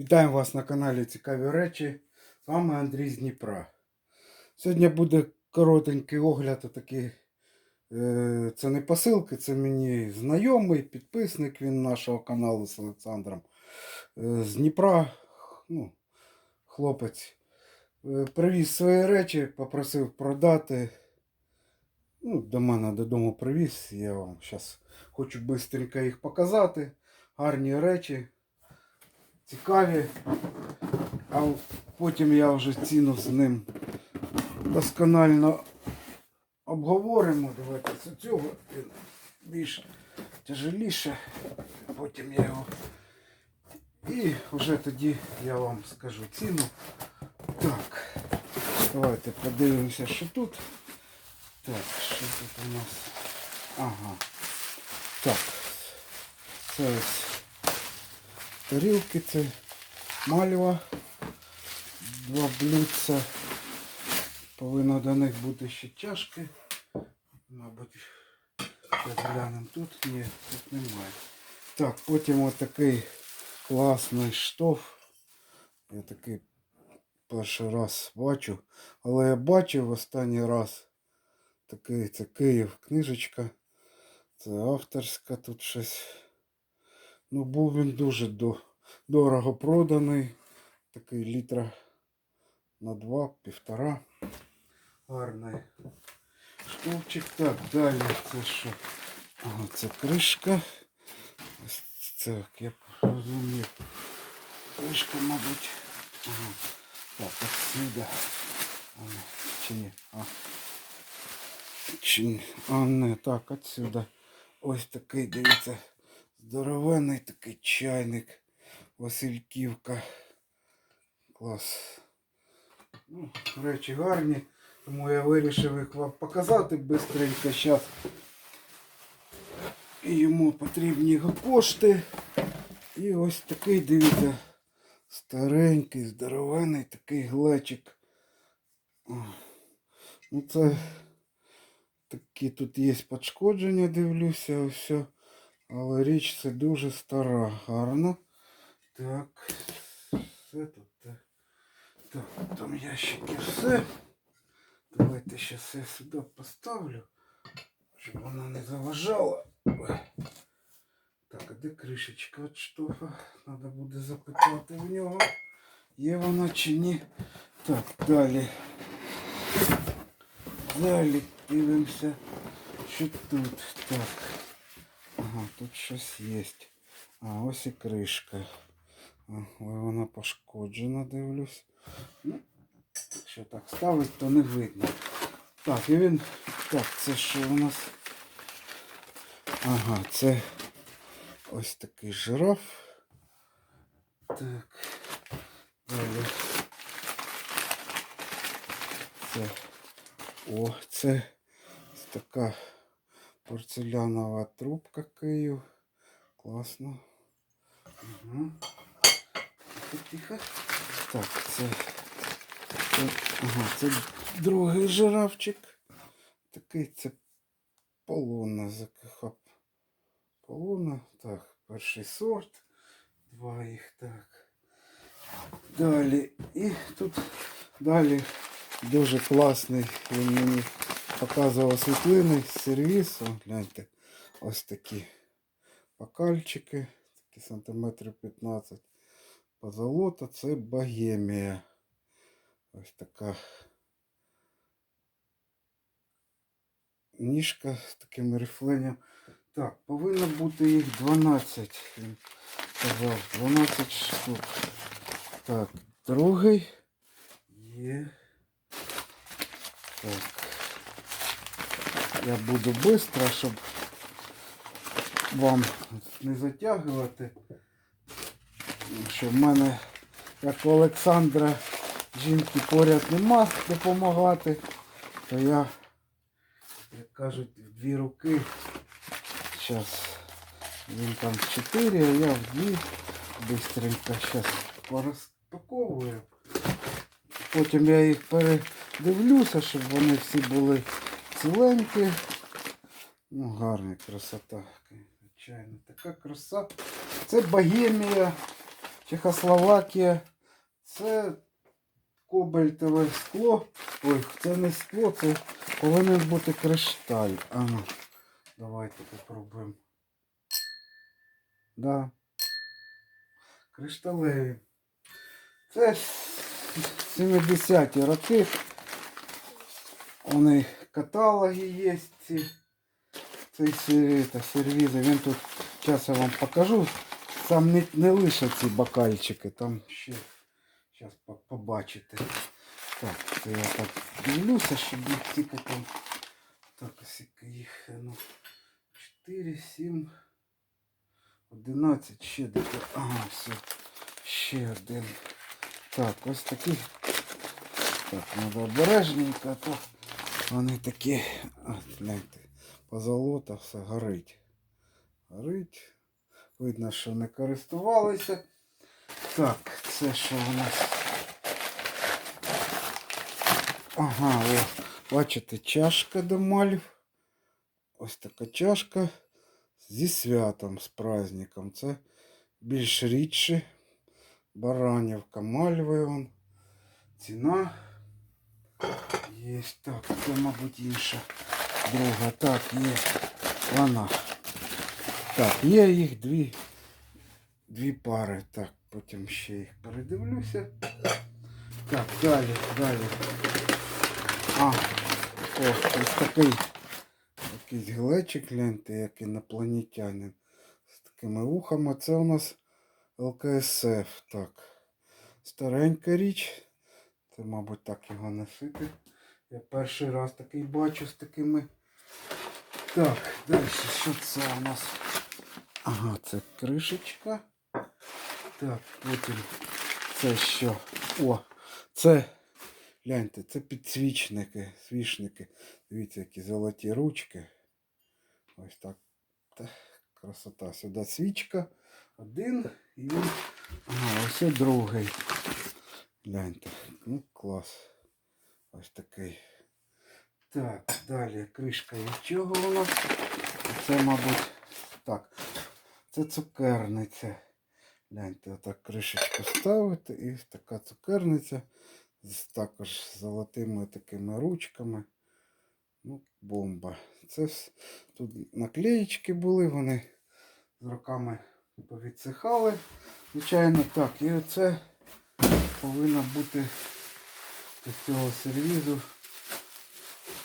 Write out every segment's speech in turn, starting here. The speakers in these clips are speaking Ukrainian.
Вітаємо вас на каналі Цікаві речі. З вами Андрій з Дніпра. Сьогодні буде коротенький огляд. Такий, е, це не посилки, це мені знайомий, підписник він нашого каналу з Олександром. Е, з Дніпра. Ну, хлопець. Е, привіз свої речі, попросив продати. Ну, до мене додому привіз. Я вам зараз хочу швидко їх показати. Гарні речі цікаві. А потім я вже ціну з ним досконально обговоримо. Давайте з цього він більш тяжеліше. Потім я його. І вже тоді я вам скажу ціну. Так, давайте подивимося, що тут. Так, що тут у нас? Ага. Так. Це ось тарілки, це мальва. Два блюдця. Повинно до них бути ще чашки. Мабуть, глянемо тут. Ні, тут немає. Так, потім отакий класний штоф. Я такий перший раз бачу. Але я бачив останній раз такий це Київ книжечка. Це авторська тут щось. Ну, був він дуже до, дорого проданий. Такий літра на два, півтора. Гарний штовчик. Так, далі це що? Ага, це кришка. Ось це, як я розумію. Кришка, мабуть. Ага. Так, отсюда. Ага. Чи ні? А. Чи ні? А, не, так, отсюда. Ось такий, дивіться, здоровенний такий чайник. Васильківка. Клас. Ну, речі гарні. Тому я вирішив їх вам показати швидко зараз. І йому потрібні кошти. І ось такий, дивіться, старенький, здоровенний такий глечик. Ну це такі тут є пошкодження, дивлюся, ось. Але річ це дуже стара, гарна. Так, все тут. Так, так там ящики все. Давайте зараз я сюди поставлю, щоб вона не заважала. Ой. Так, а де кришечка від штофа? Треба буде запитати в нього. Є вона чи ні. Так, далі. Далі дивимося, що тут. Так. Ага, тут щось є. А, ось і кришка. Ой, вона пошкоджена, дивлюсь. Ну, якщо так ставить, то не видно. Так, і він. Так, це що у нас? Ага, це ось такий жираф. Так. Далі. Це. О, це така порцелянова трубка Київ. Класно. Угу. Тихо. Так, це, це, ага, це другий жирафчик. Такий це полона закихав. Полона. Так, перший сорт. Два їх так. Далі. І тут далі дуже класний. Він мені показував світлини з сервісу. Гляньте, ось такі бокальчики, такі сантиметрів 15. Позолота це богемія. Ось така ніжка з таким рифленням. Так, повинно бути їх 12. Він казав, 12 штук. Так, другий є. Так. Я буду швидко, щоб вам не затягувати. Що в мене, як у Олександра, жінки поряд нема допомагати, то я, як кажуть, в дві руки. Зараз він там в чотири, а я в дві. Бистренько зараз порозпаковую. Потім я їх передивлюся, щоб вони всі були ціленькі. Ну, гарна красота. Звичайно, така краса. Це богемія Чехословакія. Це кобальтове скло. Ой, це не скло, це повинен бути кришталь. А ну, давайте попробуємо. Да. Кришталеві. Це 70-ті роки. Вони каталоги є ці. Цей сервізи. Він тут зараз я вам покажу. Там не, не лише ці бокальчики, там ще зараз побачите. Так, це я так дивлюся, щоб їх тільки там. Так, ось їх ну, 4, 7, 11, ще де. Ага, все. Ще один. Так, ось такі. Так, треба обережненько, то вони такі. От, гляньте, позолота все горить. Горить. Видно, що не користувалися. Так, це що у нас? Ага, о, бачите, чашка до малів. Ось така чашка зі святом, з праздником. Це більш рідше. Баранівка, мальви он. Ціна. Є. Так, це, мабуть, інша друга. Так, є. Вона. Так, є їх дві, дві пари. Так, потім ще їх передивлюся. Так, далі, далі. А, о, ось такий якийсь глечик, гляньте, як інопланетянин. З такими вухами. Це у нас ЛКСФ. Так. Старенька річ. Це, мабуть, так його носити. Я перший раз такий бачу з такими. Так, далі, що це у нас? Ага, це кришечка. Так, потім це що? О, це, гляньте, це підсвічники, свічники. Дивіться, які золоті ручки. Ось так. Та, красота. Сюди свічка. Один і. Ага, ось другий. Гляньте. Ну, клас. Ось такий. Так, далі кришка від чого у нас? Це, мабуть, так. Це цукерниця. Гляньте, отак кришечку ставити і така цукерниця з також золотими такими ручками. Ну, бомба. Це тут наклеїчки були, вони з роками повідсихали. Звичайно, так. І оце повинно бути з цього сервізу.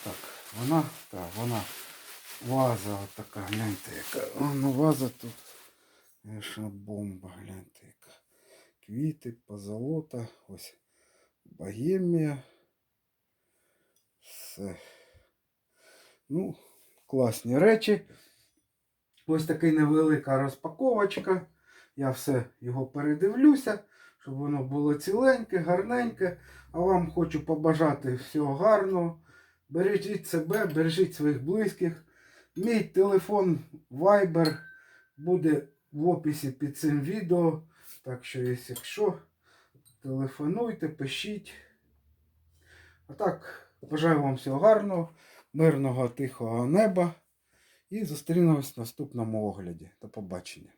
Так, вона, так, вона ваза така, гляньте, яка. Ну ваза тут. Конечно, бомба, гляньте, яка. Квіти, позолота, ось богемія. Все. Ну, класні речі. Ось така невелика розпаковочка. Я все його передивлюся, щоб воно було ціленьке, гарненьке. А вам хочу побажати всього гарного. Бережіть себе, бережіть своїх близьких. Мій телефон Viber буде в описі під цим відео. Так що, якщо телефонуйте, пишіть. А так, бажаю вам всього гарного, мирного, тихого неба. І зустрінемось в наступному огляді. До побачення.